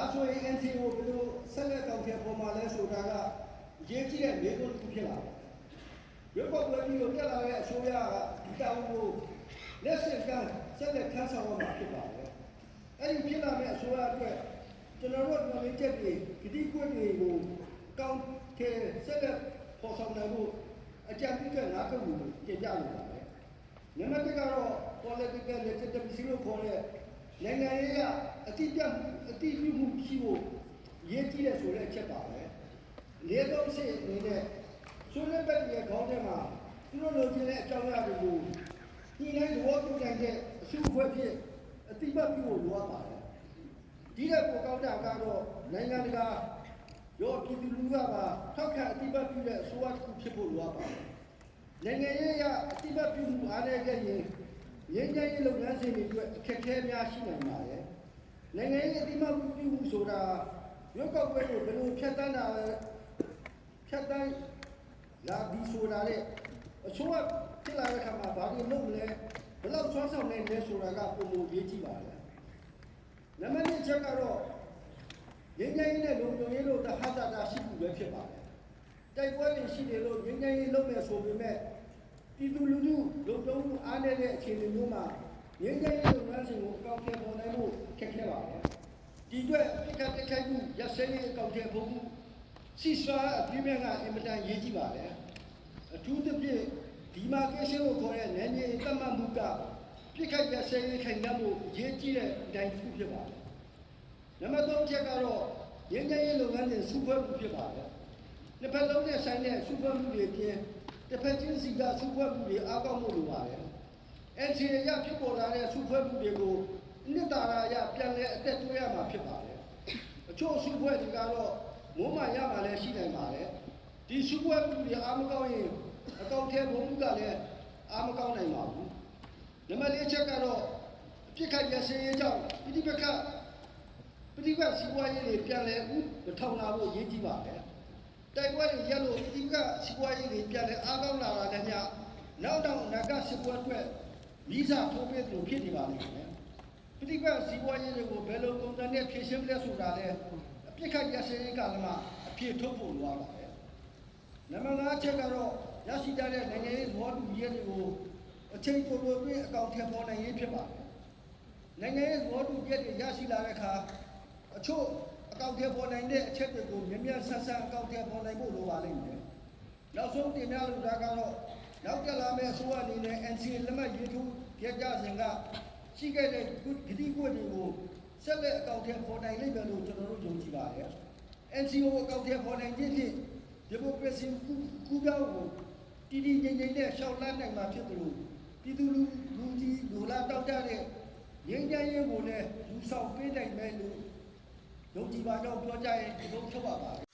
ဒါဆိုရင် NCO ကိုဘယ်လိုဆက်လက်ကောက်ချက်ပေါ်မှာလဲဆိုတာကရေးကြည့်တဲ့မျိုးတစ်ခုဖြစ်လာတယ်ရွေးကောက်ပွဲပြီးတော့တက်လာတဲ့အစိုးရကဒီတောင်းကိုလက်ဆင့်ကမ်းဆက်လက်ထမ်းဆောင်ရမှာဖြစ်ပါတယ်အဲ့ဒီဖြစ်လာတဲ့အစိုးရအတွက်ကျွန်တော်တို့မြန်မာချက်တွေဂတိကွက်တွေကိုကောင်းတဲ့ဆက်လက်ပေါ်ဆောင်နိုင်ဖို့အကြံပြုချက်၅ခုကိုတင်ပြလိုပါတယ်နံပါတ်1ကတော့ political legitimacy လို့ခေါ်တဲ့ နိုင်ငံရေးကအတိအကျအတိအကျမှုရှိဖို့ရေးကြည့်တဲ့ဆိုတဲ့အချက်ပါပဲလေးသုံးစိတ်အနေနဲ့ဆွေးနွေးဘက်ရဲ့ခေါင်းထဲမှာသူတို့လိုချင်တဲ့အကြောင်းအရာတွေကိုဒီတိုင်းသဘောတူနိုင်တဲ့အစုအဖွဲ့ဖြစ်အတိအကျပြုဖို့လိုအပ်ပါတယ်ဒီတဲ့ပိုကောင်းတာကတော့နိုင်ငံတကာရောပြည်သူလူထုကပါထောက်ခံအတိအကျပြုတဲ့အစိုးရတစ်ခုဖြစ်ဖို့လိုအပ်ပါတယ်နိုင်ငံရေးကအတိအကျပြုမှုအားနည်းခဲ့ရင် ငြိမ်းချမ်းရေးလုပ်ငန်းစဉ်တွေအတွက်အခက်အခဲများရှိနိုင်ပါတယ်။နိုင်ငံရေးအတိအမှပြုမှုဆိုတာရုပ်ောက်ပွဲကိုဘယ်လိုဖြတ်တန်းတာလဲဖြတ်တန်းလာဒီဆိုတာလေအချို့ကဖြစ်လာတဲ့ခါမှာဘာလို့လုပ်မလဲဘယ်လောက်ဆွမ်းဆောင်နိုင်လဲဆိုတာကပုံပုံရေးကြည့်ပါလေ။နံပါတ်1ချက်ကတော့ငြိမ်းချမ်းရေးနဲ့လုံခြုံရေးလို့တဟတာတာရှိမှုပဲဖြစ်ပါတယ်။တိုက်ပွဲတွေရှိတယ်လို့ငြိမ်းချမ်းရေးလုပ်မယ်ဆိုပေမဲ့ ပြည်သူလူထုလုံခြုံမှုအားနည်းတဲ့အခြေအနေမျိုးမှာငြိမ်းချမ်းရေးလုပ်ငန်းစဉ်ကိုအကောင့်ထဲပေါ်နိုင်ဖို့ခက်ခဲပါတယ်။ဒီအတွက်ပြစ်ခတ်တိုက်ခိုက်မှုရစရေးအကောင့်ထဲပေါ်မှုစီစွာအပြည့်မဲ့ကအင်မတန်ရေးကြည့်ပါတယ်။အထူးသဖြင့်ဒီမာကေရှင်းကိုခေါ်တဲ့နယ်မြေသတ်မှတ်မှုကပြစ်ခတ်ရစရေးခိုင်နှံ့မှုရေးကြည့်တဲ့အတိုင်းတစ်ခုဖြစ်ပါတယ်။နံပါတ်3ချက်ကတော့ငြိမ်းချမ်းရေးလုပ်ငန်းစဉ်စုဖွဲ့မှုဖြစ်ပါတယ်။နှစ်ဖက်လုံးနဲ့ဆိုင်တဲ့စုဖွဲ့မှုတွေပြင် တစ်ဖက်ချင်းစီကစုဖွဲ့မှုတွေအားကောင်းမှုလိုပါတယ်။ NCA ရဖြစ်ပေါ်လာတဲ့စုဖွဲ့မှုတွေကိုနှစ်တာရာရပြန်လဲအသက်သွေးရမှာဖြစ်ပါတယ်။အချို့စုဖွဲ့တွေကတော့မိုးမှရမှာလည်းရှိနိုင်ပါတယ်။ဒီစုဖွဲ့မှုတွေအားမကောင်းရင်အကောင့်ထဲဘုံမှုကလည်းအားမကောင်းနိုင်ပါဘူး။နံပါတ်၄ချက်ကတော့အပြစ်ခတ်ရစရေးကြောင့်ပိဋိပက္ခပဋိပက္ခစီးပွားရေးတွေပြန်လဲဥမထောင်လာဖို့ရည်ကြီးပါတယ်။ တိုက်ပွဲတွေရက်လို့ဒီကစီပွားရေးတွေပြန်လဲအားကောင်းလာတာလည်းညနောက်တော့နဂစီပွားအတွက်ဗီဇထိုးပေးလို့ဖြစ်နေပါလိမ့်မယ်ပဋိပတ်စီပွားရေးတွေကိုဘယ်လိုပုံစံနဲ့ဖြည့်ရှင်းလဲဆိုတာလဲအပြစ်ခတ်ရစရေးကာလမှာအဖြစ်ထုတ်ဖို့လိုပါပါတယ်နံပါတ်5ချက်ကတော့ရရှိတဲ့နိုင်ငံရေးဘောတူရေးတွေကိုအချိန်ပိုတိုတွင်အကောင့်ထဲပေါ်နိုင်ရေးဖြစ်ပါတယ်နိုင်ငံရေးဘောတူရေးတွေရရှိလာတဲ့အခါအချို့ အကောင့်ထဲပေါ်နိုင်တဲ့အချက်တွေကိုမြ мян ဆန်းဆန်းအကောင့်ထဲပေါ်နိုင်ဖို့လိုပါလိမ့်မယ်။နောက်ဆုံးတင်ပြလိုတာကတော့နောက်တက်လာမယ့်အစိုးရအနေနဲ့ NCA လက်မှတ်ရေးထိုးကြကြစဉ်ကရှိခဲ့တဲ့ဂတိကွက်တွေကိုဆက်လက်အကောင့်ထဲပေါ်နိုင်လိမ့်မယ်လို့ကျွန်တော်တို့ယုံကြည်ပါတယ်။ NCO အကောင့်ထဲပေါ်နိုင်ခြင်းဖြင့်ဒီမိုကရေစီကူးပြောင်းကိုတည်တည်ငြိမ်ငြိမ်နဲ့ရှောက်လန်းနိုင်မှာဖြစ်တယ်လို့ပြည်သူလူလူကြီးလူလာတောက်ကြတဲ့ငြိမ်းချမ်းရေးကိုလည်းယူဆောင်ပေးနိုင်မယ်လို့ ယုံကြည်ပါကြောင်းပြောကြရင်ဒီလိုထုတ်ပါပါ